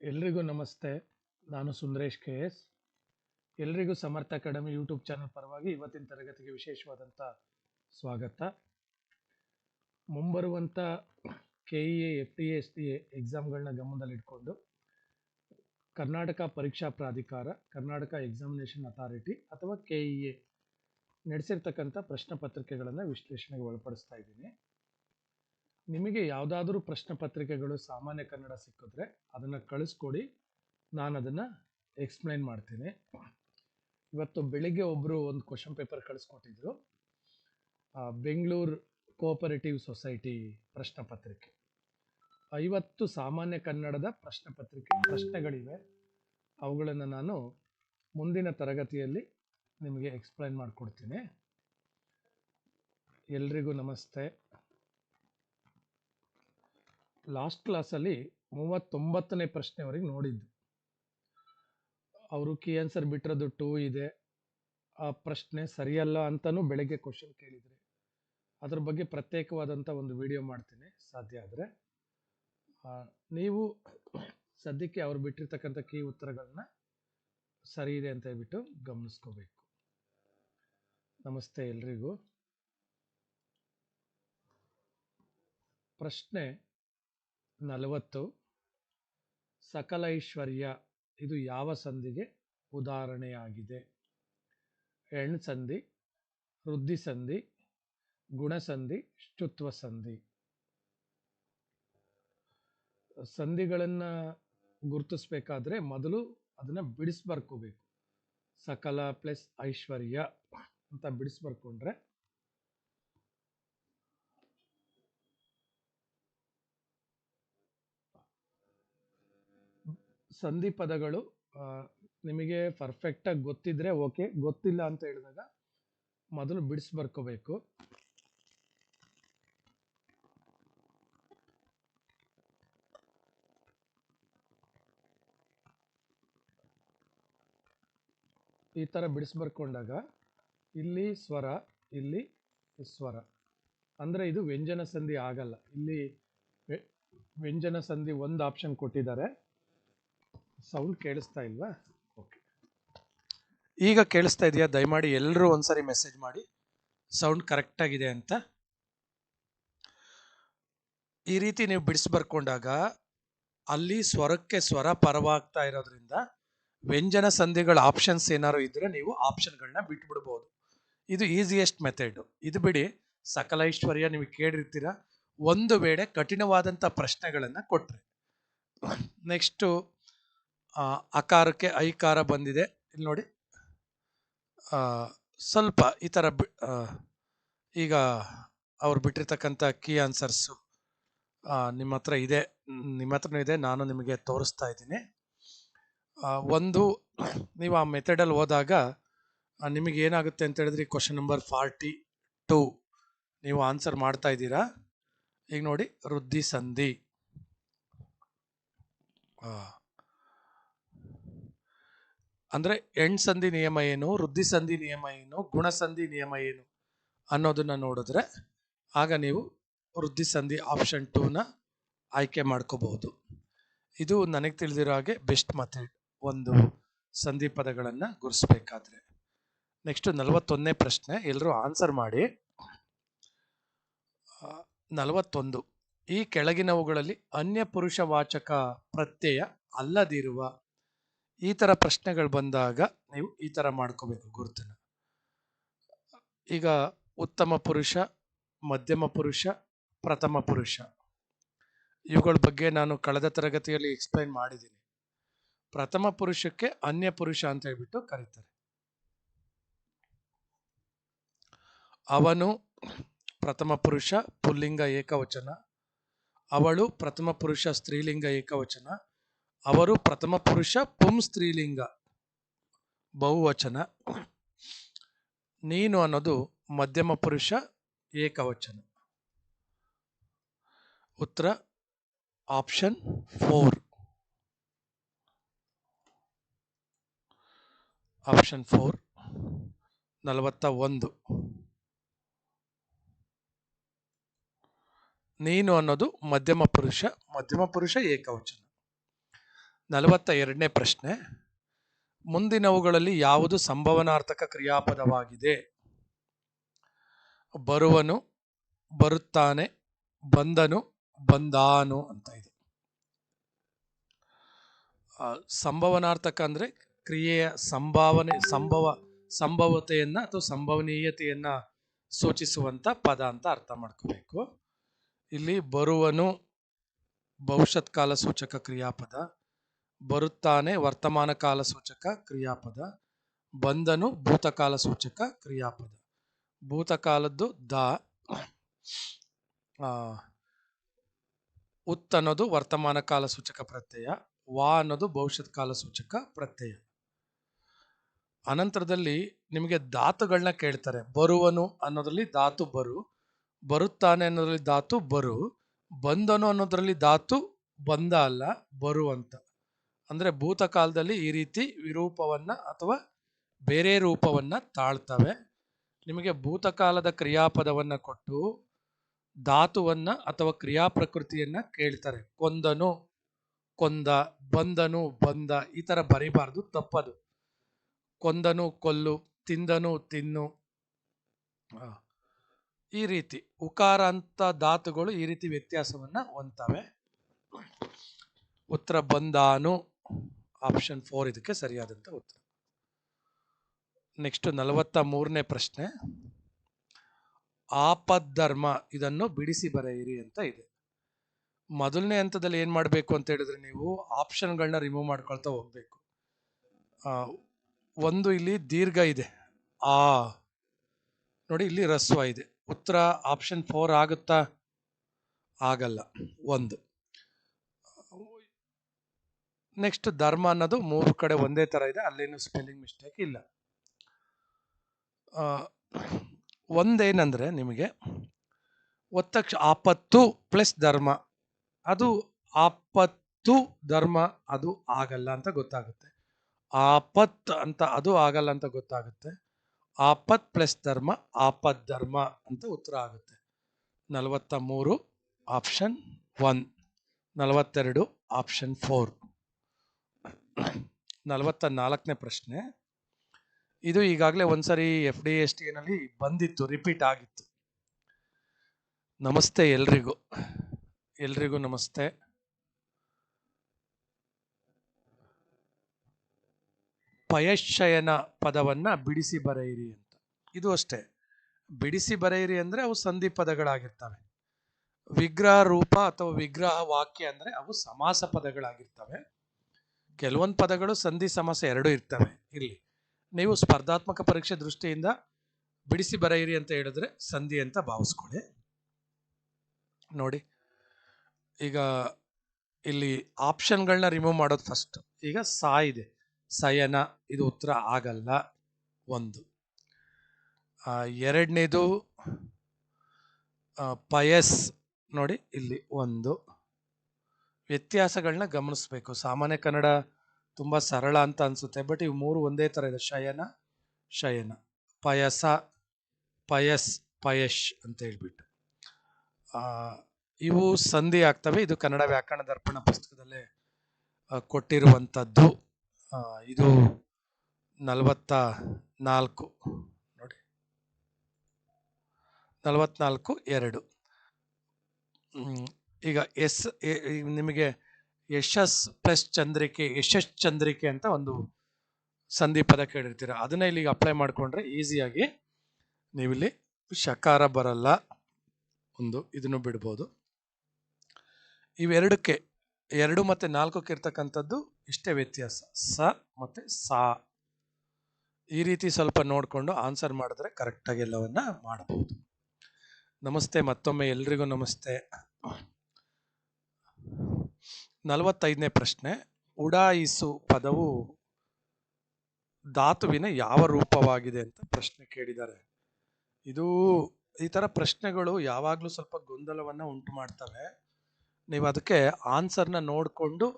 ಎಲ್ರಿಗೂ ನಮಸ್ತೆ. ನಾನು ಸುಂದರೇಶ್ ಕೆ ಎಸ್. ಎಲ್ರಿಗೂ ಸಮರ್ಥ ಅಕಾಡೆಮಿ ಯೂಟ್ಯೂಬ್ ಚಾನಲ್ ಪರವಾಗಿ ಇವತ್ತಿನ ತರಗತಿಗೆ ವಿಶೇಷವಾದಂಥ ಸ್ವಾಗತ. ಮುಂಬರುವಂಥ K E A, F T S T ಎಕ್ಸಾಮ್ಗಳನ್ನ ಗಮನದಲ್ಲಿಟ್ಕೊಂಡು ಕರ್ನಾಟಕ ಪರೀಕ್ಷಾ ಪ್ರಾಧಿಕಾರ, ಕರ್ನಾಟಕ ಎಕ್ಸಾಮಿನೇಷನ್ ಅಥಾರಿಟಿ ಅಥವಾ ಕೆ ಇ ಎ ನಡೆಸಿರ್ತಕ್ಕಂಥ ಪ್ರಶ್ನೆ ಪತ್ರಿಕೆಗಳನ್ನು ವಿಶ್ಲೇಷಣೆಗೆ ಒಳಪಡಿಸ್ತಾ ಇದ್ದೀನಿ. ನಿಮಗೆ ಯಾವುದಾದ್ರೂ ಪ್ರಶ್ನೆ ಪತ್ರಿಕೆಗಳು ಸಾಮಾನ್ಯ ಕನ್ನಡ ಸಿಕ್ಕಿದ್ರೆ ಅದನ್ನು ಕಳಿಸ್ಕೊಡಿ. ನಾನು ಅದನ್ನು ಎಕ್ಸ್ಪ್ಲೈನ್ ಮಾಡ್ತೀನಿ. ಇವತ್ತು ಬೆಳಿಗ್ಗೆ ಒಬ್ಬರು ಒಂದು ಕ್ವಶನ್ ಪೇಪರ್ ಕಳಿಸ್ಕೊಟ್ಟಿದ್ರು. ಬೆಂಗಳೂರು ಕೋಆಪರೇಟಿವ್ ಸೊಸೈಟಿ ಪ್ರಶ್ನೆ ಪತ್ರಿಕೆ. ಐವತ್ತು ಸಾಮಾನ್ಯ ಕನ್ನಡದ ಪ್ರಶ್ನೆ ಪತ್ರಿಕೆ ಪ್ರಶ್ನೆಗಳಿವೆ. ಅವುಗಳನ್ನು ನಾನು ಮುಂದಿನ ತರಗತಿಯಲ್ಲಿ ನಿಮಗೆ ಎಕ್ಸ್ಪ್ಲೈನ್ ಮಾಡಿಕೊಡ್ತೀನಿ. ಎಲ್ರಿಗೂ ನಮಸ್ತೆ. ಲಾಸ್ಟ್ ಕ್ಲಾಸಲ್ಲಿ ಮೂವತ್ತೊಂಬತ್ತನೇ ಪ್ರಶ್ನೆವರೆಗೆ ನೋಡಿದ್ದು. ಅವರು ಕೀ ಆನ್ಸರ್ ಬಿಟ್ಟಿರೋದು ಟೂ ಇದೆ, ಆ ಪ್ರಶ್ನೆ ಸರಿಯಲ್ಲ ಅಂತಲೂ ಬೆಳಗ್ಗೆ ಕ್ವಶನ್ ಕೇಳಿದರೆ. ಅದ್ರ ಬಗ್ಗೆ ಪ್ರತ್ಯೇಕವಾದಂಥ ಒಂದು ವಿಡಿಯೋ ಮಾಡ್ತೀನಿ, ಸಾಧ್ಯ ಆದರೆ. ನೀವು ಸದ್ಯಕ್ಕೆ ಅವ್ರು ಬಿಟ್ಟಿರ್ತಕ್ಕಂಥ ಕೀ ಉತ್ತರಗಳನ್ನ ಸರಿ ಇದೆ ಅಂತ ಹೇಳ್ಬಿಟ್ಟು ಗಮನಿಸ್ಕೋಬೇಕು. ನಮಸ್ತೆ ಎಲ್ರಿಗೂ. ಪ್ರಶ್ನೆ ನಲವತ್ತು. ಸಕಲೈಶ್ವರ್ಯ ಇದು ಯಾವ ಸಂಧಿಗೆ? ಉದಾಹರಣೆಯಾಗಿದೆ. ಎಣ್ ಸಂಧಿ, ವೃದ್ಧಿ ಸಂಧಿ ಗುಣಸಂಧಿ ಶುತ್ವ ಸಂಧಿ. ಸಂಧಿಗಳನ್ನು ಗುರುತಿಸ್ಬೇಕಾದ್ರೆ ಮೊದಲು ಅದನ್ನ ಬಿಡಿಸ್ಬರ್ಕೋಬೇಕು. ಸಕಲ ಪ್ಲಸ್ ಐಶ್ವರ್ಯ ಅಂತ ಬಿಡಿಸಿ ಸಂಧಿ ಪದಗಳು ನಿಮಗೆ ಪರ್ಫೆಕ್ಟಾಗಿ ಗೊತ್ತಿದ್ರೆ ಓಕೆ ಗೊತ್ತಿಲ್ಲ ಅಂತ ಹೇಳಿದಾಗ ಮೊದಲು ಬಿಡಿಸಿ ಬರ್ಕೋಬೇಕು. ಈ ಥರ ಬಿಡಿಸಿ ಬರ್ಕೊಂಡಾಗ ಇಲ್ಲಿ ಸ್ವರ ಇಲ್ಲಿ ಸ್ವರ. ಅಂದರೆ ಇದು ವ್ಯಂಜನ ಸಂಧಿ ಆಗಲ್ಲ. ಇಲ್ಲಿ ವ್ಯಂಜನ ಸಂಧಿ ಒಂದು ಆಪ್ಷನ್ ಕೊಟ್ಟಿದ್ದಾರೆ. ಸೌಂಡ್ ಕೇಳಿಸ್ತಾ ಇಲ್ವಾ? ಓಕೆ ಈಗ ಕೇಳಿಸ್ತಾ ಇದೆಯಾ? ದಯಮಾಡಿ ಎಲ್ಲರೂ ಒಂದ್ಸರಿ ಮೆಸೇಜ್ ಮಾಡಿ. ಸೌಂಡ್ ಕರೆಕ್ಟ್ ಆಗಿದೆ ಅಂತ. ಈ ರೀತಿ ನೀವು ಬಿಡಿಸಿ ಬರ್ಕೊಂಡಾಗ ಅಲ್ಲಿ ಸ್ವರಕ್ಕೆ ಸ್ವರ ಪರವಾಗ್ತಾ ಇರೋದ್ರಿಂದ ವ್ಯಂಜನ ಸಂಧಿಗಳ ಆಪ್ಷನ್ಸ್ ಏನಾದ್ರು ಇದ್ರೆ ನೀವು ಆಪ್ಷನ್ಗಳನ್ನ ಬಿಟ್ಬಿಡ್ಬೋದು. ಇದು ಈಸಿಯೆಸ್ಟ್ ಮೆಥಡ್ ಇದು ಬಿಡಿ ಸಕಲ ಐಶ್ವರ್ಯ ನೀವು ಕೇಳಿರ್ತೀರ? ಒಂದು ವೇಳೆ ಕಠಿಣವಾದಂಥ ಪ್ರಶ್ನೆಗಳನ್ನು ಕೊಟ್ಟರೆ ನೆಕ್ಸ್ಟು ಅಕಾರಕ್ಕೆ ಐಕಾರ ಬಂದಿದೆ. ಇಲ್ಲಿ ನೋಡಿ. ಸ್ವಲ್ಪ ಈ ಥರ ಈಗ ಅವ್ರು ಬಿಟ್ಟಿರ್ತಕ್ಕಂಥ ಕೀ ಆನ್ಸರ್ಸು ನಿಮ್ಮ ಹತ್ರ ಇದೆ. ನಿಮ್ಮ ಹತ್ರನೂ ಇದೆ. ನಾನು ನಿಮಗೆ ತೋರಿಸ್ತಾ ಇದ್ದೀನಿ. ಒಂದು, ನೀವು ಆ ಮೆಥಡಲ್ಲಿ ಹೋದಾಗ ನಿಮಗೆ ಏನಾಗುತ್ತೆ ಅಂತ ಹೇಳಿದ್ರೆ ಕ್ವಶನ್ ನಂಬರ್ ಫಾರ್ಟಿ ಟೂ ನೀವು ಆನ್ಸರ್ ಮಾಡ್ತಾ ಇದ್ದೀರಾ? ಈಗ ನೋಡಿ, ವೃದ್ಧಿ ಸಂಧಿ. ಅಂದ್ರೆ ಸಂಧಿ ನಿಯಮ ಏನು, ವೃದ್ಧಿ ಸಂಧಿ ನಿಯಮ ಏನು ಗುಣಸಂಧಿ ನಿಯಮ ಏನು ಅನ್ನೋದನ್ನ ನೋಡಿದ್ರೆ ಆಗ ನೀವು ವೃದ್ಧಿ ಸಂಧಿ ಆಪ್ಷನ್ ಟೂನ ಆಯ್ಕೆ ಮಾಡ್ಕೋಬಹುದು. ಇದು ನನಗೆ ತಿಳಿದಿರೋ ಹಾಗೆ ಬೆಸ್ಟ್ ಮೆಥಡ್ ಒಂದು ಸಂಧಿ ಪದಗಳನ್ನು ಗುರುಸ್ಬೇಕಾದ್ರೆ. ನೆಕ್ಸ್ಟ್ ನಲವತ್ತೊಂದನೇ ಪ್ರಶ್ನೆ ಎಲ್ಲರೂ ಆನ್ಸರ್ ಮಾಡಿ. ನಲವತ್ತೊಂದು. ಈ ಕೆಳಗಿನವುಗಳಲ್ಲಿ ಅನ್ಯ ಪುರುಷ ವಾಚಕ ಪ್ರತ್ಯಯ ಅಲ್ಲದಿರುವ ಈ ಥರ ಪ್ರಶ್ನೆಗಳು ಬಂದಾಗ ನೀವು ಈ ಥರ ಮಾಡ್ಕೋಬೇಕು ಗುರುತನ್ನು. ಈಗ ಉತ್ತಮ ಪುರುಷ, ಮಧ್ಯಮ ಪುರುಷ, ಪ್ರಥಮ ಪುರುಷ. ಇವುಗಳ ಬಗ್ಗೆ ನಾನು ಕಳೆದ ತರಗತಿಯಲ್ಲಿ ಎಕ್ಸ್ಪ್ಲೈನ್ ಮಾಡಿದ್ದೀನಿ. ಪ್ರಥಮ ಪುರುಷಕ್ಕೆ ಅನ್ಯ ಪುರುಷ ಅಂತ ಹೇಳ್ಬಿಟ್ಟು ಕರೀತಾರೆ. ಅವನು ಪ್ರಥಮ ಪುರುಷ, ಪುಲ್ಲಿಂಗ ಏಕವಚನ. ಅವಳು ಪ್ರಥಮ ಪುರುಷ, ಸ್ತ್ರೀಲಿಂಗ ಏಕವಚನ. ಅವರು ಪ್ರಥಮ ಪುರುಷ ಪುಂ ಸ್ತ್ರೀಲಿಂಗ. ಬಹುವಚನ. ನೀನು ಅನ್ನೋದು ಮಧ್ಯಮ ಪುರುಷ ಏಕವಚನ. ಉತ್ತರ. Option four. Option four. ನಲವತ್ತ ಒಂದು. ನೀನು ಅನ್ನೋದು ಮಧ್ಯಮ ಪುರುಷ ಮಧ್ಯಮ ಪುರುಷ ಏಕವಚನ. ನಲವತ್ತ ಎರಡನೇ ಪ್ರಶ್ನೆ. ಮುಂದಿನವುಗಳಲ್ಲಿ ಯಾವುದು ಸಂಭವನಾರ್ಥಕ ಕ್ರಿಯಾಪದವಾಗಿದೆ? ಬರುವನು, ಬರುತ್ತಾನೆ, ಬಂದನು, ಬಂದಾನು ಅಂತ ಇದೆ. ಸಂಭವನಾರ್ಥಕ ಅಂದ್ರೆ ಕ್ರಿಯೆಯ ಸಂಭಾವನೆ, ಸಂಭವ, ಸಂಭವತೆಯನ್ನು ಅಥವಾ ಸಂಭವನೀಯತೆಯನ್ನು ಸೂಚಿಸುವಂತ ಪದ ಅಂತ ಅರ್ಥ ಮಾಡ್ಕೋಬೇಕು. ಇಲ್ಲಿ ಬರುವನು ಭವಿಷ್ಯತ್ ಕಾಲ ಸೂಚಕ ಕ್ರಿಯಾಪದ. ಬರುತ್ತಾನೆ ವರ್ತಮಾನ ಕಾಲ ಸೂಚಕ ಕ್ರಿಯಾಪದ ಬಂದನು ಭೂತಕಾಲ ಸೂಚಕ ಕ್ರಿಯಾಪದ. ಭೂತಕಾಲದ್ದು ದ ಉತ್ ಅನ್ನೋದು ವರ್ತಮಾನ ಕಾಲ ಸೂಚಕ ಪ್ರತ್ಯಯ, ವಾ ಅನ್ನೋದು ಭವಿಷ್ಯತ್ ಕಾಲ ಸೂಚಕ ಪ್ರತ್ಯಯ. ಅನಂತರದಲ್ಲಿ ನಿಮಗೆ ಧಾತುಗಳನ್ನ ಕೇಳ್ತಾರೆ. ಬರುವನು ಅನ್ನೋದ್ರಲ್ಲಿ ಧಾತು ಬರು, ಬರುತ್ತಾನೆ ಅನ್ನೋದ್ರಲ್ಲಿ ಧಾತು ಬರು ಬಂದನು ಅನ್ನೋದ್ರಲ್ಲಿ ಧಾತು ಬಂದ ಅಲ್ಲ ಬರು ಅಂತ ಅಂದ್ರೆ ಭೂತಕಾಲದಲ್ಲಿ ಈ ರೀತಿ ವಿರೂಪವನ್ನ ಅಥವಾ ಬೇರೆ ರೂಪವನ್ನ ತಾಳ್ತವೆ. ನಿಮಗೆ ಭೂತಕಾಲದ ಕ್ರಿಯಾಪದವನ್ನ ಕೊಟ್ಟು ಧಾತುವನ್ನು ಅಥವಾ ಕ್ರಿಯಾ ಪ್ರಕೃತಿಯನ್ನ ಕೇಳ್ತಾರೆ. ಕೊಂದನು, ಕೊಂದ, ಬಂದನು, ಬಂದ ಈ ಥರ ಬರಿಬಾರ್ದು, ತಪ್ಪದು. ಕೊಂದನು, ಕೊಲ್ಲು, ತಿಂದನು, ತಿನ್ನು. ಈ ರೀತಿ ಉಕಾರ ಅಂತ ಧಾತುಗಳು ಈ ರೀತಿ ವ್ಯತ್ಯಾಸವನ್ನ ಹೊಂದ್ತವೆ. ಉತ್ತರ ಬಂದಾನು ಆಪ್ಷನ್ ಫೋರ್ ಇದಕ್ಕೆ ಸರಿಯಾದಂಥ ಉತ್ತರ. ನೆಕ್ಸ್ಟ್ ನಲವತ್ತ ಮೂರನೇ ಪ್ರಶ್ನೆ. ಆಪದ್ಧರ್ಮ ಇದನ್ನು ಬಿಡಿಸಿ ಬರೆಯಿರಿ ಅಂತ ಇದೆ. ಮೊದಲನೇ ಹಂತದಲ್ಲಿ ಏನು ಮಾಡಬೇಕು ಅಂತ ಹೇಳಿದ್ರೆ ನೀವು ಆಪ್ಷನ್ಗಳನ್ನ ರಿಮೂವ್ ಮಾಡ್ಕೊಳ್ತಾ ಹೋಗ್ಬೇಕು. ಒಂದು ಇಲ್ಲಿ ದೀರ್ಘ ಇದೆ. ಆ, ನೋಡಿ ಇಲ್ಲಿ ರಸ್ವ ಇದೆ. ಉತ್ತರ ಆಪ್ಷನ್ ಫೋರ್ ಆಗುತ್ತಾ? ಆಗಲ್ಲ. ಒಂದು. ನೆಕ್ಸ್ಟ್ ಧರ್ಮ ಅನ್ನೋದು ಮೂರು ಕಡೆ ಒಂದೇ ತರ ಇದೆ. ಅಲ್ಲೇನು ಸ್ಪೆಲ್ಲಿಂಗ್ ಮಿಸ್ಟೇಕ್ ಇಲ್ಲ. ಒಂದೇನಂದ್ರೆ ನಿಮಗೆ ಒತ್ತಕ್ಷ ಆಪತ್ತು ಪ್ಲಸ್ ಧರ್ಮ. ಅದು ಆಪತ್ತು, ಧರ್ಮ, ಅದು ಆಗಲ್ಲ ಅಂತ ಗೊತ್ತಾಗುತ್ತೆ. ಆಪತ್ ಅಂತ ಅದು ಆಗಲ್ಲ ಅಂತ ಗೊತ್ತಾಗುತ್ತೆ. ಆಪತ್ ಪ್ಲಸ್ ಧರ್ಮ, ಆಪತ್ ಧರ್ಮ ಅಂತ ಉತ್ತರ ಆಗುತ್ತೆ. ನಲವತ್ತ ಮೂರು ಆಪ್ಷನ್ ಒನ್ ನಲವತ್ತೆರಡು ಆಪ್ಷನ್ ಫೋರ್ ನಲವತ್ತ ನಾಲ್ಕನೇ ಪ್ರಶ್ನೆ. ಇದು ಈಗಾಗಲೇ ಒಂದ್ಸರಿ ಎಫ್ ಡಿ ಎಸ್ ಟಿನಲ್ಲಿ ಬಂದಿತ್ತು, ರಿಪೀಟ್ ಆಗಿತ್ತು. ನಮಸ್ತೆ ಎಲ್ರಿಗೂ. ಎಲ್ರಿಗೂ ನಮಸ್ತೆ. ಪಯಶಯನ ಪದವನ್ನ ಬಿಡಿಸಿ ಬರೆಯಿರಿ ಅಂತ. ಇದು ಅಷ್ಟೇ. ಬಿಡಿಸಿ ಬರೆಯಿರಿ ಅಂದ್ರೆ ಅವು ಸಂಧಿ ಪದಗಳಾಗಿರ್ತವೆ. ವಿಗ್ರಹ ರೂಪ ಅಥವಾ ವಿಗ್ರಹ ವಾಕ್ಯ ಅಂದ್ರೆ ಅವು ಸಮಾಸ ಪದಗಳಾಗಿರ್ತವೆ. ಕೆಲವೊಂದು ಪದಗಳು ಸಂಧಿ ಸಮಾಸ ಎರಡೂ ಇರ್ತವೆ ಇಲ್ಲಿ. ನೀವು ಸ್ಪರ್ಧಾತ್ಮಕ ಪರೀಕ್ಷೆ ದೃಷ್ಟಿಯಿಂದ ಬಿಡಿಸಿ ಬರೆಯಿರಿ ಅಂತ ಹೇಳಿದ್ರೆ ಸಂಧಿ ಅಂತ ಭಾವಿಸ್ಕೊಳ್ಳಿ. ನೋಡಿ, ಈಗ ಇಲ್ಲಿ ಆಪ್ಷನ್ಗಳನ್ನ ರಿಮೂವ್ ಮಾಡೋದು ಫಸ್ಟ್ ಈಗ ಸಾ ಇದೆ. ಸಯನ, ಇದು ಉತ್ತರ ಆಗಲ್ಲ. ಒಂದು. ಎರಡನೇದು ಪಯಸ್. ನೋಡಿ, ಇಲ್ಲಿ ಒಂದು. ವ್ಯತ್ಯಾಸಗಳನ್ನ ಗಮನಿಸ್ಬೇಕು. ಸಾಮಾನ್ಯ ಕನ್ನಡ ತುಂಬಾ ಸರಳ ಅಂತ ಅನ್ಸುತ್ತೆ. ಬಟ್ ಇವು ಮೂರು ಒಂದೇ ತರ ಇದೆ. ಶಯನ ಶಯನ. ಪಯಸ, ಪಯಸ್, ಪಯಶ್ ಅಂತ ಹೇಳ್ಬಿಟ್ಟು. ಇವು ಸಂಧಿ ಆಗ್ತವೆ. ಇದು ಕನ್ನಡ ವ್ಯಾಕರಣ ದರ್ಪಣ ಪುಸ್ತಕದಲ್ಲೇ ಕೊಟ್ಟಿರುವಂಥದ್ದು. ಇದು ನಲವತ್ತ ನಾಲ್ಕು. ನೋಡಿ. ನಲವತ್ನಾಲ್ಕು, ಎರಡು. ಈಗ ಎಸ್ ನಿಮಗೆ ಯಶಸ್ ಪ್ಲಸ್ ಚಂದ್ರಿಕೆ ಯಶಸ್ ಚಂದ್ರಿಕೆ ಅಂತ ಒಂದು ಸಂಧಿ ಪದ ಕೇಳಿರ್ತೀರ. ಅದನ್ನ ಇಲ್ಲಿಗೆ ಅಪ್ಲೈ ಮಾಡ್ಕೊಂಡ್ರೆ ಈಸಿಯಾಗಿ ನೀವಿಲ್ಲಿ ಶಕಾರ ಬರಲ್ಲ ಒಂದು ಇದನ್ನು ಬಿಡ್ಬೋದು. ಇವೆರಡಕ್ಕೆ, ಎರಡು ಮತ್ತೆ ನಾಲ್ಕಕ್ಕೆ ಇರ್ತಕ್ಕಂಥದ್ದು ಇಷ್ಟೇ ವ್ಯತ್ಯಾಸ. ಸ ಮತ್ತೆ ಸಾ. ಈ ರೀತಿ ಸ್ವಲ್ಪ ನೋಡಿಕೊಂಡು ಆನ್ಸರ್ ಮಾಡಿದ್ರೆ ಕರೆಕ್ಟಾಗಿ ಎಲ್ಲವನ್ನ ಮಾಡಬಹುದು. ನಮಸ್ತೆ, ಮತ್ತೊಮ್ಮೆ ಎಲ್ರಿಗೂ ನಮಸ್ತೆ. ನಲವತ್ತೈದನೇ ಪ್ರಶ್ನೆ, ಉಡಾಯಿಸು ಪದವು ಧಾತುವಿನ ಯಾವ ರೂಪವಾಗಿದೆ ಅಂತ ಪ್ರಶ್ನೆ ಕೇಳಿದ್ದಾರೆ. ಇದು, ಈ ಥರ ಪ್ರಶ್ನೆಗಳು ಯಾವಾಗಲೂ ಸ್ವಲ್ಪ ಗೊಂದಲವನ್ನು ಉಂಟು ಮಾಡ್ತವೆ. ನೀವು ಅದಕ್ಕೆ ಆನ್ಸರ್ನ ನೋಡಿಕೊಂಡು,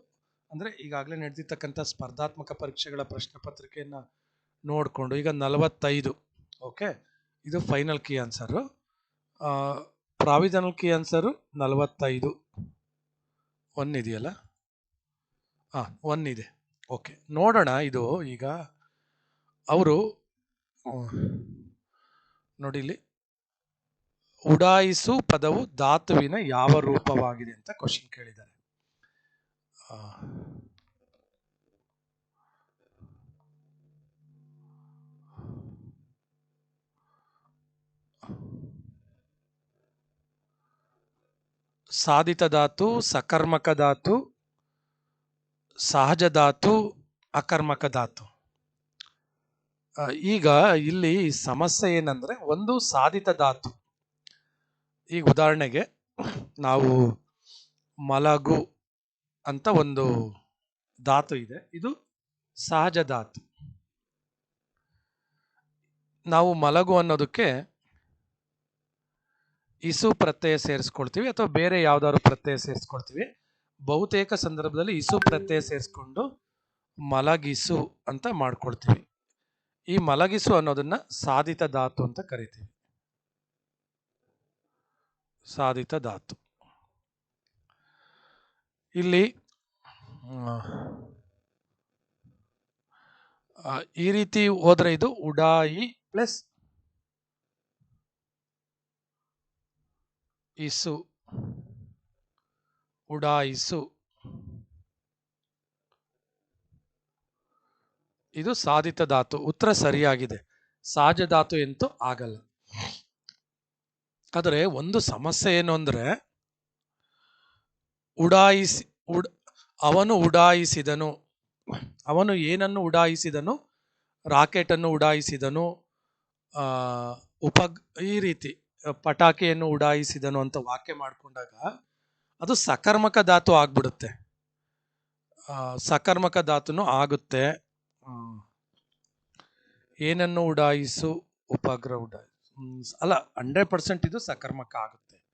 ಅಂದ್ರೆ ಈಗಾಗಲೇ ನಡೆದಿರ್ತಕ್ಕಂಥ ಸ್ಪರ್ಧಾತ್ಮಕ ಪರೀಕ್ಷೆಗಳ ಪ್ರಶ್ನೆ ಪತ್ರಿಕೆಯನ್ನ ನೋಡಿಕೊಂಡು, ಈಗ ನಲವತ್ತೈದು, ಓಕೆ? ಇದು final key answer provisional key answer ನಲವತ್ತೈದು. ಒನ್ ಇದೆಯಲ್ಲ? ಹಾಂ ಒನ್ ಇದೆ. ಓಕೆ ನೋಡೋಣ ಇದು ಈಗ ಅವರು ನೋಡಿ ಇಲ್ಲಿ. ಉಡಾಯಿಸು ಪದವು ಧಾತುವಿನ ಯಾವ ರೂಪವಾಗಿದೆ ಅಂತ ಕ್ವಶನ್ ಕೇಳಿದ್ದಾರೆ. ಸಾಧಿತ ಧಾತು ಸಕರ್ಮಕ ಧಾತು ಸಹಜ ಧಾತು ಅಕರ್ಮಕ ಧಾತು ಈಗ ಇಲ್ಲಿ ಸಮಸ್ಯೆ ಏನಂದ್ರೆ ಒಂದು ಸಾಧಿತ ಧಾತು ಈಗ ಉದಾಹರಣೆಗೆ ನಾವು ಮಲಗು ಅಂತ ಒಂದು ಧಾತು ಇದೆ. ಇದು ಸಹಜ ಧಾತು ನಾವು ಮಲಗು ಅನ್ನೋದಕ್ಕೆ ಇಸು ಪ್ರತ್ಯಯ ಸೇರಿಸ್ಕೊಳ್ತೀವಿ ಅಥವಾ ಬೇರೆ ಯಾವ್ದಾದ್ರು ಪ್ರತ್ಯಯ ಸೇರಿಸ್ಕೊಳ್ತೀವಿ. ಬಹುತೇಕ ಸಂದರ್ಭದಲ್ಲಿ ಇಸು ಪ್ರತ್ಯಯ ಸೇರಿಸ್ಕೊಂಡು ಮಲಗಿಸು ಅಂತ ಮಾಡ್ಕೊಳ್ತೀವಿ. ಈ ಮಲಗಿಸು ಅನ್ನೋದನ್ನ ಸಾಧಿತ ಧಾತು ಅಂತ ಕರಿತೀವಿ. ಸಾಧಿತ ಧಾತು. ಇಲ್ಲಿ ಈ ರೀತಿ ಹೋದ್ರೆ ಇದು ಉಡಾಯಿ ಪ್ಲಸ್ ಇಸು. ಉಡಾಯಿಸು ಇದು ಸಾಧಿತ ಧಾತು. ಉತ್ತರ ಸರಿಯಾಗಿದೆ. ಸಹಜ ಧಾತು ಎಂತೂ ಆಗಲ್ಲ. ಆದರೆ ಒಂದು ಸಮಸ್ಯೆ ಏನು ಅಂದರೆ, ಉಡಾಯಿಸಿ, ಉಡ್, ಅವನು ಉಡಾಯಿಸಿದನು. ಅವನು ಏನನ್ನು ಉಡಾಯಿಸಿದನು? ರಾಕೆಟ್ ಅನ್ನು ಉಡಾಯಿಸಿದನು ಉಪ ಈ ರೀತಿ. ಪಟಾಕಿಯನ್ನು ಉಡಾಯಿಸಿದನು ಅಂತ ವಾಕ್ಯ ಮಾಡಿಕೊಂಡಾಗ ಅದು ಸಕರ್ಮಕ ಧಾತು ಆಗ್ಬಿಡುತ್ತೆ. ಸಕರ್ಮಕ ಧಾತುನು ಆಗುತ್ತೆ. ಏನನ್ನು ಉಡಾಯಿಸು? ಉಪಗ್ರಹ ಉಡಾಯಿಸು. ಅಲ್ಲ ಹಂಡ್ರೆಡ್ ಪರ್ಸೆಂಟ್ ಇದು ಸಕರ್ಮಕ ಆಗುತ್ತೆ.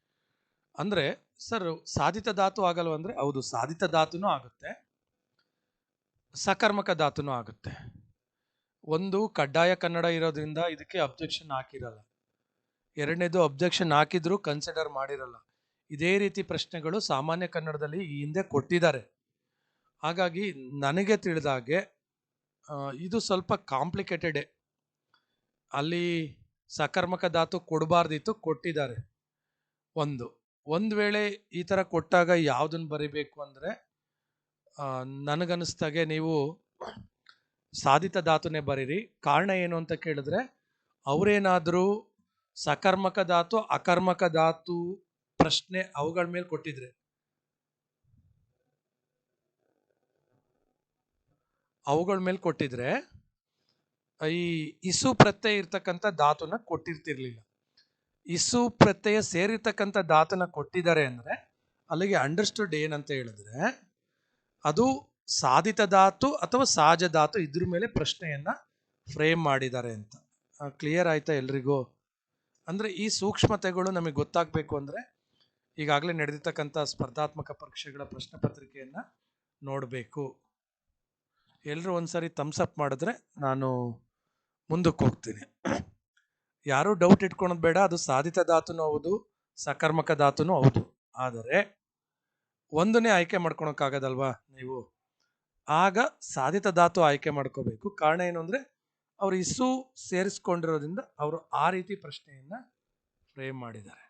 ಅಂದ್ರೆ ಸರ್ ಸಾಧಿತ ಧಾತು ಆಗಲ್ವ ಅಂದ್ರೆ, ಹೌದು, ಸಾಧಿತ ಧಾತುನೂ ಆಗುತ್ತೆ. ಸಕರ್ಮಕ ಧಾತುನೂ ಆಗುತ್ತೆ. ಒಂದು ಕಡ್ಡಾಯ ಕನ್ನಡ ಇರೋದ್ರಿಂದ ಇದಕ್ಕೆ ಅಬ್ಜೆಕ್ಷನ್ ಹಾಕಿರಲ್ಲ. ಎರಡನೇದು ಅಬ್ಜೆಕ್ಷನ್ ಹಾಕಿದ್ರು ಕನ್ಸಿಡರ್ ಮಾಡಿರಲ್ಲ. ಇದೇ ರೀತಿ ಪ್ರಶ್ನೆಗಳು ಸಾಮಾನ್ಯ ಕನ್ನಡದಲ್ಲಿ ಈ ಹಿಂದೆ ಕೊಟ್ಟಿದ್ದಾರೆ. ಹಾಗಾಗಿ ನನಗೆ ತಿಳಿದ ಹಾಗೆ ಇದು ಸ್ವಲ್ಪ ಕಾಂಪ್ಲಿಕೇಟೆಡ್ ಅಲ್ಲಿ ಸಕರ್ಮಕ ಧಾತು ಕೊಡಬಾರ್ದಿತ್ತು, ಕೊಟ್ಟಿದ್ದಾರೆ. ಒಂದು ಒಂದು ವೇಳೆ ಈ ಥರ ಕೊಟ್ಟಾಗ ಯಾವುದನ್ನು ಬರಿಬೇಕು ಅಂದರೆ ನನಗನ್ನಿಸ್ದಾಗೆ ನೀವು ಸಾಧಿತ ಧಾತುನೇ ಬರೀರಿ. ಕಾರಣ ಏನು ಅಂತ ಕೇಳಿದ್ರೆ, ಅವರೇನಾದರೂ ಸಕರ್ಮಕ ಧಾತು, ಅಕರ್ಮಕ ಧಾತು ಪ್ರಶ್ನೆ ಅವುಗಳ ಮೇಲೆ ಕೊಟ್ಟಿದ್ರೆ. ಅವುಗಳ ಮೇಲೆ ಕೊಟ್ಟಿದ್ರೆ ಈ ಇಸು ಪ್ರತ್ಯಯ ಇರ್ತಕ್ಕಂಥ ಧಾತುನ ಕೊಟ್ಟಿರ್ತಿರ್ಲಿಲ್ಲ. ಇಸು ಪ್ರತ್ಯಯ ಸೇರಿರ್ತಕ್ಕಂಥ ಧಾತುನ ಕೊಟ್ಟಿದ್ದಾರೆ ಅಂದ್ರೆ ಅಲ್ಲಿಗೆ ಅಂಡರ್ಸ್ಟುಡ್ ಏನಂತ ಹೇಳಿದ್ರೆ ಅದು ಸಾಧಿತ ಧಾತು ಅಥವಾ ಸಹಜ ಧಾತು ಇದ್ರ ಮೇಲೆ ಪ್ರಶ್ನೆಯನ್ನ ಫ್ರೇಮ್ ಮಾಡಿದ್ದಾರೆ ಅಂತ. ಕ್ಲಿಯರ್ ಆಯ್ತಾ ಎಲ್ರಿಗೂ? ಅಂದ್ರೆ ಈ ಸೂಕ್ಷ್ಮತೆಗಳು ನಮಗೆ ಗೊತ್ತಾಗಬೇಕು ಅಂದ್ರೆ ಈಗಾಗಲೇ ನಡೆದಿರ್ತಕ್ಕಂಥ ಸ್ಪರ್ಧಾತ್ಮಕ ಪರೀಕ್ಷೆಗಳ ಪ್ರಶ್ನೆ ಪತ್ರಿಕೆಯನ್ನ ನೋಡಬೇಕು. ಎಲ್ಲರೂ ಒಂದ್ಸರಿ ಥಮ್ಸ್ ಅಪ್ ಮಾಡಿದ್ರೆ ನಾನು ಮುಂದಕ್ಕೆ ಹೋಗ್ತೀನಿ. ಯಾರೂ ಡೌಟ್ ಇಟ್ಕೊಳೋದು ಬೇಡ, ಅದು ಸಾಧಿತ ಧಾತುನೂ ಹೌದು, ಸಕರ್ಮಕ ಧಾತುನೂ ಹೌದು. ಆದರೆ ಒಂದನ್ನೇ ಆಯ್ಕೆ ಮಾಡ್ಕೊಳಕ್ಕಾಗದಲ್ವಾ ನೀವು? ಆಗ ಸಾಧಿತ ಧಾತು ಆಯ್ಕೆ ಮಾಡ್ಕೋಬೇಕು. ಕಾರಣ ಏನು ಅಂದ್ರೆ ಅವ್ರು ಇಸು ಸೇರಿಸ್ಕೊಂಡಿರೋದ್ರಿಂದ ಅವರು ಆ ರೀತಿ ಪ್ರಶ್ನೆಯನ್ನ ಫ್ರೇಮ್ ಮಾಡಿದ್ದಾರೆ.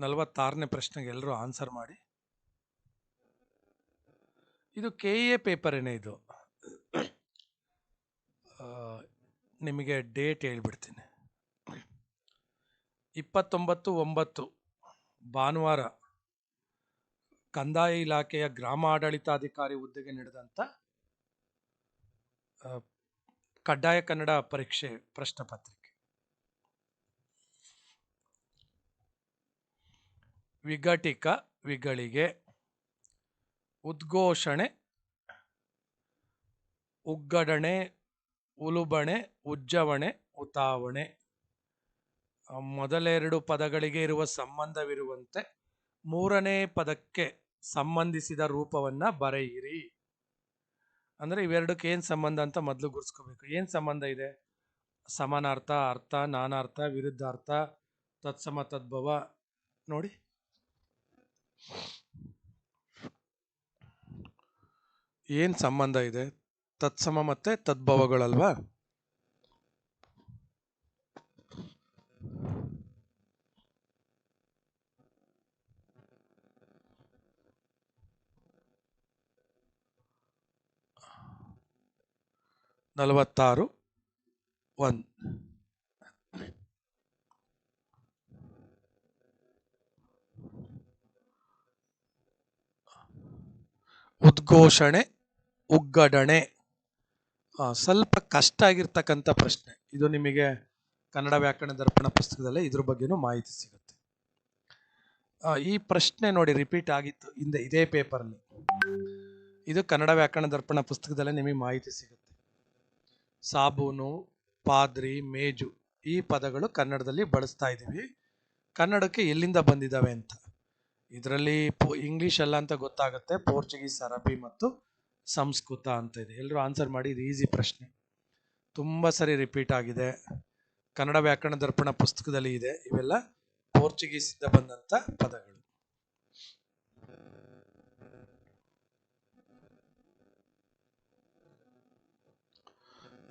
ನಲವತ್ತಾರನೇ ಪ್ರಶ್ನೆಗೆ ಎಲ್ಲರೂ ಆನ್ಸರ್ ಮಾಡಿ. ಇದು ಕೆ ಎ ಪೇಪರ್ ಏನೇ ಇದು ನಿಮಗೆ ಡೇಟ್ ಹೇಳ್ಬಿಡ್ತೀನಿ. ಇಪ್ಪತ್ತೊಂಬತ್ತು ಒಂಬತ್ತು, ಭಾನುವಾರ ಕಂದಾಯ ಇಲಾಖೆಯ ಗ್ರಾಮ ಆಡಳಿತಾಧಿಕಾರಿ ಹುದ್ದೆಗೆ ನಡೆದಂಥ ಕಡ್ಡಾಯ ಕನ್ನಡ ಪರೀಕ್ಷೆ ಪ್ರಶ್ನೆ ಪತ್ರಿಕೆ ವಿಘಟಿಕ ವಿಗಳಿಗೆ ಉದ್ಘೋಷಣೆ, ಉಗ್ಗಡಣೆ, ಉಲುಬಣೆ, ಉಜ್ಜವಣೆ, ಉತಾವಣೆ. ಮೊದಲೆರಡು ಪದಗಳಿಗೆ ಇರುವ ಸಂಬಂಧವಿರುವಂತೆ ಮೂರನೇ ಪದಕ್ಕೆ ಸಂಬಂಧಿಸಿದ ರೂಪವನ್ನ ಬರೆಯಿರಿ. ಅಂದ್ರೆ ಇವೆರಡಕ್ಕೆ ಏನು ಸಂಬಂಧ ಅಂತ ಮೊದಲು ಗುರ್ಸ್ಕೋಬೇಕು. ಏನು ಸಂಬಂಧ ಇದೆ? ಸಮಾನಾರ್ಥ, ಅರ್ಥ, ನಾನಾರ್ಥ, ವಿರುದ್ಧಾರ್ಥ, ತತ್ಸಮ, ತದ್ಭವ. ನೋಡಿ. ಏನು ಸಂಬಂಧ ಇದೆ? ತತ್ಸಮ ಮತ್ತೆ ತದ್ಭವಗಳಲ್ವಾ? ನಲವತ್ತಾರು ಒನ್ ಉದ್ಘೋಷಣೆ, ಉಗ್ಗಡಣೆ. ಸ್ವಲ್ಪ ಕಷ್ಟ ಆಗಿರ್ತಕ್ಕಂಥ ಪ್ರಶ್ನೆ. ಇದು ನಿಮಗೆ ಕನ್ನಡ ವ್ಯಾಕರಣ ದರ್ಪಣ ಪುಸ್ತಕದಲ್ಲೇ ಇದ್ರ ಬಗ್ಗೆನೂ ಮಾಹಿತಿ ಸಿಗುತ್ತೆ. ಈ ಪ್ರಶ್ನೆ ನೋಡಿ ರಿಪೀಟ್ ಆಗಿತ್ತು, ಹಿಂದೆ ಇದೇ ಪೇಪರಲ್ಲಿ ಇದು ಕನ್ನಡ ವ್ಯಾಕರಣ ದರ್ಪಣ ಪುಸ್ತಕದಲ್ಲೇ ನಿಮಗೆ ಮಾಹಿತಿ ಸಿಗುತ್ತೆ. ಸಾಬೂನು, ಪಾದ್ರಿ, ಮೇಜು ಈ ಪದಗಳು ಕನ್ನಡದಲ್ಲಿ ಬಳಸ್ತಾ ಇದ್ದೀವಿ. ಕನ್ನಡಕ್ಕೆ ಎಲ್ಲಿಂದ ಬಂದಿದ್ದಾವೆ ಅಂತ. ಇದರಲ್ಲಿ ಇಂಗ್ಲಿಷ್ ಅಲ್ಲ ಅಂತ ಗೊತ್ತಾಗುತ್ತೆ. ಪೋರ್ಚುಗೀಸ್ ಅರಬಿ ಮತ್ತು ಸಂಸ್ಕೃತ ಅಂತ ಇದೆ. ಎಲ್ಲರೂ ಆನ್ಸರ್ ಮಾಡಿ, ಇದು ಈಸಿ ಪ್ರಶ್ನೆ. ತುಂಬ ಸರಿ ರಿಪೀಟ್ ಆಗಿದೆ. ಕನ್ನಡ ವ್ಯಾಕರಣ ದರ್ಪಣ ಪುಸ್ತಕದಲ್ಲಿ ಇದೆ. ಇವೆಲ್ಲ ಪೋರ್ಚುಗೀಸಿಂದ ಬಂದಂಥ ಪದಗಳು.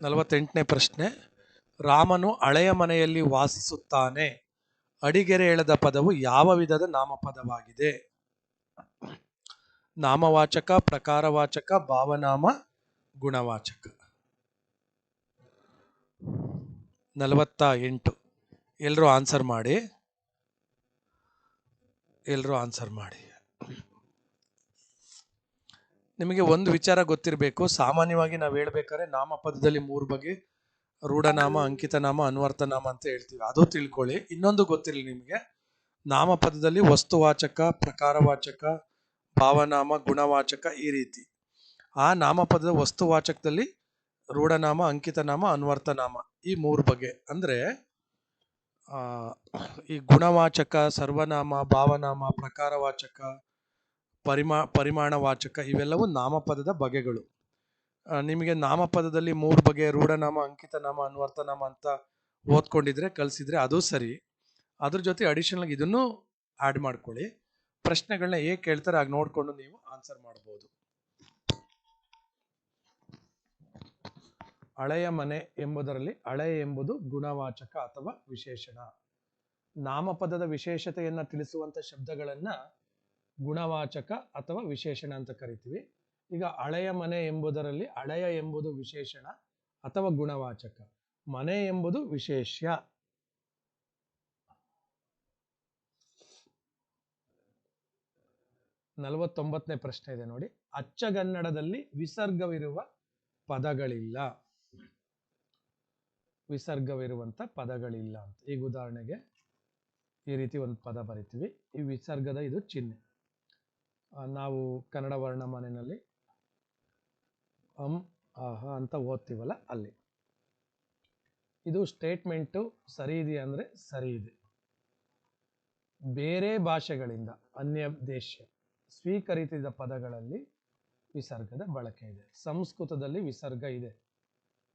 ನಲವತ್ತೆಂಟನೇ ಪ್ರಶ್ನೆ, ರಾಮನು ಹಳೆಯ ಮನೆಯಲ್ಲಿ ವಾಸಿಸುತ್ತಾನೆ. ಅಡಿಗೆರೆ ಎಳೆದ ಪದವು ಯಾವ ವಿಧದ ನಾಮಪದವಾಗಿದೆ? ನಾಮವಾಚಕ, ಪ್ರಕಾರವಾಚಕ, ಭಾವನಾಮ, ಗುಣವಾಚಕ. ನಲವತ್ತ ಎಂಟು. ಎಲ್ಲರೂ ಆನ್ಸರ್ ಮಾಡಿ. ಎಲ್ಲರೂ ಆನ್ಸರ್ ಮಾಡಿ. ನಿಮಗೆ ಒಂದು ವಿಚಾರ ಗೊತ್ತಿರಬೇಕು. ಸಾಮಾನ್ಯವಾಗಿ ನಾವು ಹೇಳ್ಬೇಕಾದ್ರೆ ನಾಮಪದದಲ್ಲಿ ಮೂರು ಬಗೆ ರೂಢನಾಮ, ಅಂಕಿತನಾಮ ಅನ್ವರ್ಥನಾಮ ಅಂತ ಹೇಳ್ತೀವಿ. ಅದು ತಿಳ್ಕೊಳ್ಳಿ. ಇನ್ನೊಂದು ಗೊತ್ತಿರಲಿ ನಿಮಗೆ. ನಾಮಪದದಲ್ಲಿ ವಸ್ತುವಾಚಕ, ಪ್ರಕಾರವಾಚಕ, ಭಾವನಾಮ, ಗುಣವಾಚಕ ಈ ರೀತಿ. ಆ ನಾಮಪದದ ವಸ್ತುವಾಚಕದಲ್ಲಿ ರೂಢನಾಮ, ಅಂಕಿತನಾಮ ಅನ್ವರ್ಥನಾಮ ಈ ಮೂರು ಬಗೆ. ಅಂದರೆ ಈ ಗುಣವಾಚಕ, ಸರ್ವನಾಮ, ಭಾವನಾಮ, ಪ್ರಕಾರವಾಚಕ ಪರಿಮಾ, ಪರಿಮಾಣವಾಚಕ ಇವೆಲ್ಲವೂ ನಾಮಪದದ ಬಗೆಗಳು. ನಿಮಗೆ ನಾಮಪದದಲ್ಲಿ ಮೂರು ಬಗೆ ರೂಢನಾಮ, ಅಂಕಿತನಾಮ, ಅನ್ವರ್ಥನಾಮ ಅಂತ ಓದ್ಕೊಂಡಿದ್ರೆ, ಕಲಿಸಿದ್ರೆ ಅದು ಸರಿ. ಅದ್ರ ಜೊತೆ ಅಡಿಷನಲ್ ಇದನ್ನು ಆ್ಯಡ್ ಮಾಡ್ಕೊಳ್ಳಿ. ಪ್ರಶ್ನೆಗಳನ್ನ ಹೇಗೆ ಕೇಳ್ತಾರೆ ಆಗ ನೋಡಿಕೊಂಡು ನೀವು ಆನ್ಸರ್ ಮಾಡ್ಬೋದು. ಹಳೆಯ ಮನೆ ಎಂಬುದರಲ್ಲಿ ಹಳೆಯ ಎಂಬುದು ಗುಣವಾಚಕ ಅಥವಾ ವಿಶೇಷಣ. ನಾಮಪದದ ವಿಶೇಷತೆಯನ್ನ ತಿಳಿಸುವಂತ ಶಬ್ದಗಳನ್ನ ಗುಣವಾಚಕ ಅಥವಾ ವಿಶೇಷಣ ಅಂತ ಕರಿತೀವಿ. ಈಗ ಹಳೆಯ ಮನೆ ಎಂಬುದರಲ್ಲಿ ಹಳೆಯ ಎಂಬುದು ವಿಶೇಷಣ ಅಥವಾ ಗುಣವಾಚಕ. ಮನೆ ಎಂಬುದು ವಿಶೇಷ ನಲವತ್ತೊಂಬತ್ತನೇ ಪ್ರಶ್ನೆ ಇದೆ ನೋಡಿ. ಅಚ್ಚಗನ್ನಡದಲ್ಲಿ ವಿಸರ್ಗವಿರುವ ಪದಗಳಿಲ್ಲ. ವಿಸರ್ಗವಿರುವಂತ ಪದಗಳಿಲ್ಲ ಅಂತ. ಈಗ ಉದಾಹರಣೆಗೆ ಈ ರೀತಿ ಒಂದು ಪದ ಬರಿತೀವಿ. ಈ ವಿಸರ್ಗದ ಇದು ಚಿಹ್ನೆ. ನಾವು ಕನ್ನಡ ವರ್ಣಮಾಲೆಯಲ್ಲಿ ಅಂ, ಆಹ ಅಂತ ಓದ್ತೀವಲ್ಲ ಅಲ್ಲಿ. ಇದು ಸ್ಟೇಟ್ಮೆಂಟು ಸರಿ ಇದೆ ಅಂದ್ರೆ ಸರಿ ಇದೆ ಬೇರೆ ಭಾಷೆಗಳಿಂದ ಅನ್ಯ ದೇಶ ಸ್ವೀಕರಿಸಿದ ಪದಗಳಲ್ಲಿ ವಿಸರ್ಗದ ಬಳಕೆ ಇದೆ. ಸಂಸ್ಕೃತದಲ್ಲಿ ವಿಸರ್ಗ ಇದೆ.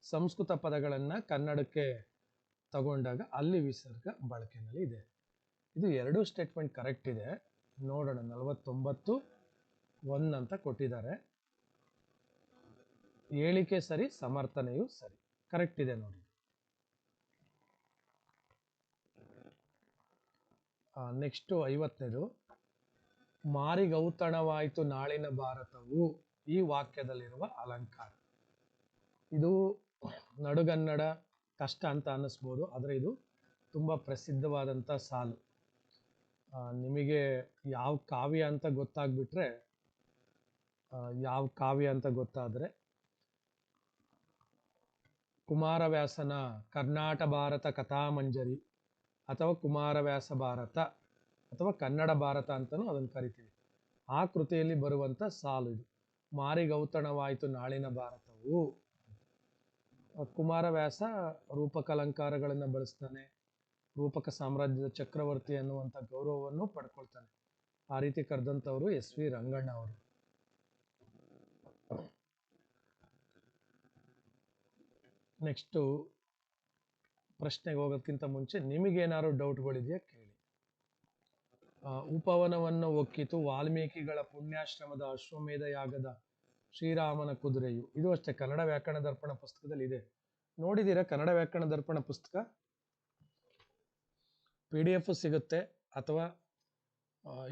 ಸಂಸ್ಕೃತ ಪದಗಳನ್ನು ಕನ್ನಡಕ್ಕೆ ತಗೊಂಡಾಗ ಅಲ್ಲಿ ವಿಸರ್ಗ ಬಳಕೆಯಲ್ಲಿ ಇದೆ. ಇದು ಎರಡೂ ಸ್ಟೇಟ್ಮೆಂಟ್ ಕರೆಕ್ಟ್ ಇದೆ. ನೋಡೋಣ, ನಲವತ್ತೊಂಬತ್ತು ಒನ್ ಅಂತ ಕೊಟ್ಟಿದ್ದಾರೆ. ಹೇಳಿಕೆ ಸರಿ, ಸಮರ್ಥನೆಯು ಸರಿ. ಕರೆಕ್ಟ್ ಇದೆ ನೋಡಿ. ನೆಕ್ಸ್ಟು ಐವತ್ತನೇದು ಮಾರಿಗೌತಣವಾಯಿತು ನಾಳಿನ ಭಾರತವು, ಈ ವಾಕ್ಯದಲ್ಲಿರುವ ಅಲಂಕಾರ. ಇದು ನಡುಗನ್ನಡ ಕಷ್ಟ ಅಂತ ಅನ್ನಿಸ್ಬೋದು, ಆದರೆ ಇದು ತುಂಬ ಪ್ರಸಿದ್ಧವಾದಂಥ ಸಾಲು. ನಿಮಗೆ ಯಾವ ಕಾವ್ಯ ಅಂತ ಗೊತ್ತಾಗ್ಬಿಟ್ರೆ ಯಾವ ಕಾವ್ಯ ಅಂತ ಗೊತ್ತಾದರೆ, ಕುಮಾರವ್ಯಾಸನ ಕರ್ನಾಟ ಭಾರತ ಕಥಾಮಂಜರಿ ಅಥವಾ ಕುಮಾರವ್ಯಾಸ ಭಾರತ ಅಥವಾ ಕನ್ನಡ ಭಾರತ ಅಂತಲೂ ಅದನ್ನು ಕರಿತೀವಿ. ಆ ಕೃತಿಯಲ್ಲಿ ಬರುವಂಥ ಸಾಲು ಇದು. ಮಾರಿಗೌತಣವಾಯಿತು ನಾಳಿನ ಭಾರತವು. ಕುಮಾರವ್ಯಾಸ ರೂಪಕಲಂಕಾರಗಳನ್ನು ಬಳಸ್ತಾನೆ. ರೂಪಕ ಸಾಮ್ರಾಜ್ಯದ ಚಕ್ರವರ್ತಿ ಅನ್ನುವಂಥ ಗೌರವವನ್ನು ಪಡ್ಕೊಳ್ತಾನೆ. ಆ ರೀತಿ ಕರೆದಂಥವರು ಎಸ್ ವಿ ರಂಗಣ್ಣ ಅವರು. ನೆಕ್ಸ್ಟು ಪ್ರಶ್ನೆಗೆ ಹೋಗೋದಕ್ಕಿಂತ ಮುಂಚೆ ನಿಮಗೇನಾದ್ರು ಡೌಟ್ಗಳಿದೆಯಾ ಕೇಳಿ. ಉಪವನವನ್ನು ಒಕ್ಕಿತು ವಾಲ್ಮೀಕಿಗಳ ಪುಣ್ಯಾಶ್ರಮದ ಅಶ್ವಮೇಧ ಯಾಗದ ಶ್ರೀರಾಮನ ಕುದುರೆಯು. ಇದು ಅಷ್ಟೇ ಕನ್ನಡ ವ್ಯಾಕರಣ ದರ್ಪಣ ಪುಸ್ತಕದಲ್ಲಿ ಇದೆ ನೋಡಿದ್ದೀರಾ ಕನ್ನಡ ವ್ಯಾಕರಣ ದರ್ಪಣ ಪುಸ್ತಕ? ಪಿ ಡಿ ಎಫ್ ಸಿಗುತ್ತೆ ಅಥವಾ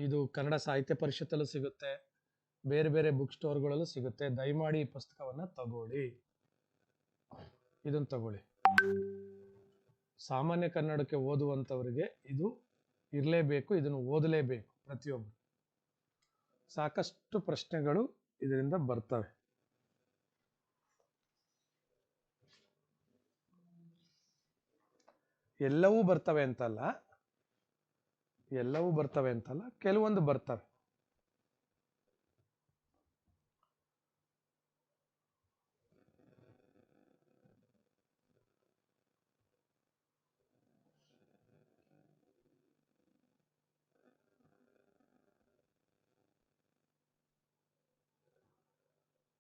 ಇದು ಕನ್ನಡ ಸಾಹಿತ್ಯ ಪರಿಷತ್ತಲ್ಲೂ ಸಿಗುತ್ತೆ. ಬೇರೆ ಬೇರೆ ಬುಕ್ ಸ್ಟೋರ್ಗಳಲ್ಲೂ ಸಿಗುತ್ತೆ. ದಯಮಾಡಿ ಈ ಪುಸ್ತಕವನ್ನು ತಗೊಳ್ಳಿ. ಇದನ್ನು ತಗೊಳ್ಳಿ. ಸಾಮಾನ್ಯ ಕನ್ನಡಕ್ಕೆ ಓದುವಂಥವರಿಗೆ ಇದು ಇರಲೇಬೇಕು, ಇದನ್ನು ಓದಲೇಬೇಕು ಪ್ರತಿಯೊಬ್ಬರು ಸಾಕಷ್ಟು ಪ್ರಶ್ನೆಗಳು ಇದರಿಂದ ಬರ್ತವೆ. ಎಲ್ಲವೂ ಬರ್ತವೆ ಅಂತಲ್ಲ ಎಲ್ಲವೂ ಬರ್ತವೆ ಅಂತಲ್ಲ, ಕೆಲವೊಂದು ಬರ್ತವೆ.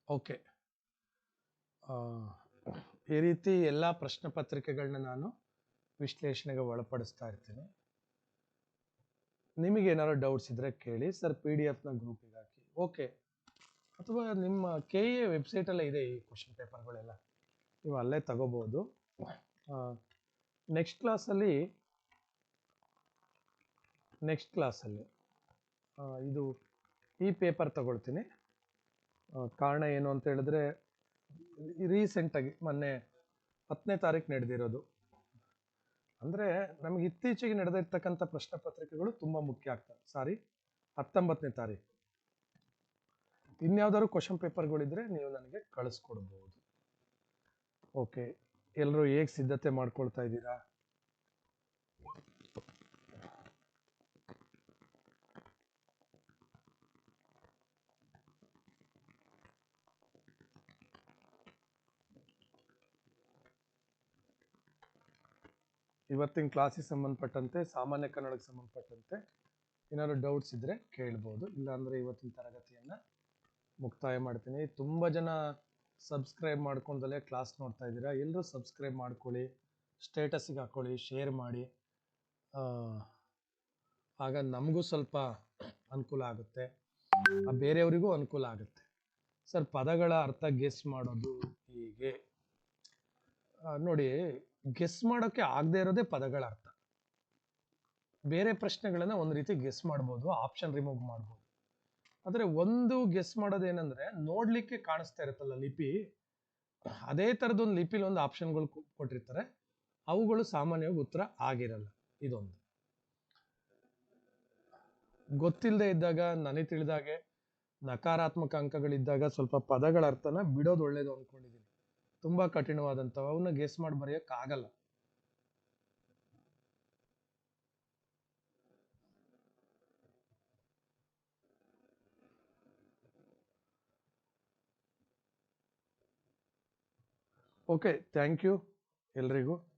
ಓಕೆ. ಈ ರೀತಿ ಎಲ್ಲ ಪ್ರಶ್ನೆ ಪತ್ರಿಕೆಗಳನ್ನ ನಾನು ವಿಶ್ಲೇಷಣೆಗೆ ಒಳಪಡಿಸ್ತಾ ಇರ್ತೀನಿ. ನಿಮಗೆ ಏನಾದ್ರು ಡೌಟ್ಸ್ ಇದ್ರೆ ಕೇಳಿ. ಸರ್ ಪಿ ಡಿ ಎಫ್ನ ಗ್ರೂಪಿಗೆ ಹಾಕಿ. ಓಕೆ ಅಥವಾ ನಿಮ್ಮ ಕೆ ಎ ವೆಬ್ಸೈಟಲ್ಲೇ ಇದೆ ಈ ಕ್ವಶನ್ ಪೇಪರ್ಗಳೆಲ್ಲ ನೀವು ಅಲ್ಲೇ ತಗೋಬೋದು. ನೆಕ್ಸ್ಟ್ ಕ್ಲಾಸಲ್ಲಿ ನೆಕ್ಸ್ಟ್ ಕ್ಲಾಸಲ್ಲಿ ಇದು ಈ ಪೇಪರ್ ತಗೊಳ್ತೀನಿ. ಕಾರಣ ಏನು ಅಂತ ಹೇಳಿದ್ರೆ ರೀಸೆಂಟಾಗಿ ಮೊನ್ನೆ ಹತ್ತನೇ ತಾರೀಕು ನಡೆದಿರೋದು. ಅಂದರೆ ನಮಗೆ ಇತ್ತೀಚೆಗೆ ನಡೆದಿರ್ತಕ್ಕಂಥ ಪ್ರಶ್ನೆ ಪತ್ರಿಕೆಗಳು ತುಂಬ ಮುಖ್ಯ ಆಗ್ತವೆ. ಸಾರಿ, ಹತ್ತೊಂಬತ್ತನೇ ತಾರೀಕು. ಇನ್ಯಾವ್ದಾದ್ರು ಕ್ವಶನ್ ಪೇಪರ್ಗಳಿದ್ರೆ ನೀವು ನನಗೆ ಕಳಿಸ್ಕೊಡ್ಬೋದು. ಓಕೆ ಎಲ್ಲರೂ ಹೇಗೆ ಸಿದ್ಧತೆ ಮಾಡ್ಕೊಳ್ತಾ ಇದ್ದೀರಾ? ಇವತ್ತಿನ ಕ್ಲಾಸಿಗೆ ಸಂಬಂಧಪಟ್ಟಂತೆ, ಸಾಮಾನ್ಯ ಕನ್ನಡಕ್ಕೆ ಸಂಬಂಧಪಟ್ಟಂತೆ ಏನಾದ್ರು ಡೌಟ್ಸ್ ಇದ್ದರೆ ಕೇಳ್ಬೋದು. ಇಲ್ಲಾಂದರೆ ಇವತ್ತಿನ ತರಗತಿಯನ್ನು ಮುಕ್ತಾಯ ಮಾಡ್ತೀನಿ. ತುಂಬ ಜನ ಸಬ್ಸ್ಕ್ರೈಬ್ ಮಾಡ್ಕೊಂಡಲ್ಲೇ ಕ್ಲಾಸ್ ನೋಡ್ತಾ ಇದ್ದೀರಾ? ಎಲ್ಲರೂ ಸಬ್ಸ್ಕ್ರೈಬ್ ಮಾಡ್ಕೊಳ್ಳಿ ಸ್ಟೇಟಸ್ಸಿಗೆ ಹಾಕ್ಕೊಳ್ಳಿ ಶೇರ್ ಮಾಡಿ. ಆಗ ನಮಗೂ ಸ್ವಲ್ಪ ಅನುಕೂಲ ಆಗುತ್ತೆ. ಬೇರೆಯವರಿಗೂ ಅನುಕೂಲ ಆಗುತ್ತೆ. ಸರ್, ಪದಗಳ ಅರ್ಥ ಗೆಸ್ ಮಾಡೋದು ಹೀಗೆ? ನೋಡಿ ಗೆಸ್ ಮಾಡೋಕ್ಕೆ ಆಗದೆ ಇರೋದೇ ಪದಗಳ ಅರ್ಥ. ಬೇರೆ ಪ್ರಶ್ನೆಗಳನ್ನ ಒಂದು ರೀತಿ ಗೆಸ್ ಮಾಡ್ಬೋದು ಆಪ್ಷನ್ ರಿಮೂವ್ ಮಾಡ್ಬೋದು. ಆದರೆ ಒಂದು ಗೆಸ್ ಮಾಡೋದೇನೆಂದ್ರೆ ನೋಡಲಿಕ್ಕೆ ಕಾಣಿಸ್ತಾ ಇರುತ್ತಲ್ಲ ಲಿಪಿ, ಅದೇ ಥರದೊಂದು ಲಿಪಿಲಿ ಒಂದು ಆಪ್ಷನ್ಗಳು ಕೊಟ್ಟಿರ್ತಾರೆ. ಅವುಗಳು ಸಾಮಾನ್ಯವಾಗಿ ಉತ್ತರ ಆಗಿರಲ್ಲ. ಇದೊಂದು. ಗೊತ್ತಿಲ್ಲದೆ ಇದ್ದಾಗ, ನನಗೆ ತಿಳಿದಾಗೆ ನಕಾರಾತ್ಮಕ ಅಂಕಗಳಿದ್ದಾಗ ಸ್ವಲ್ಪ ಪದಗಳ ಅರ್ಥನ ಬಿಡೋದು ಒಳ್ಳೇದು ಅಂದ್ಕೊಂಡಿದ್ದೀನಿ ತುಂಬಾ ಕಠಿಣವಾದಂಥವು. ಅವನ್ನ ಗೆಸ್ ಮಾಡಿ ಬರೆಯೋಕ್ಕಾಗಲ್ಲ ಓಕೆ ಥ್ಯಾಂಕ್ ಯು ಎಲ್ರಿಗೂ.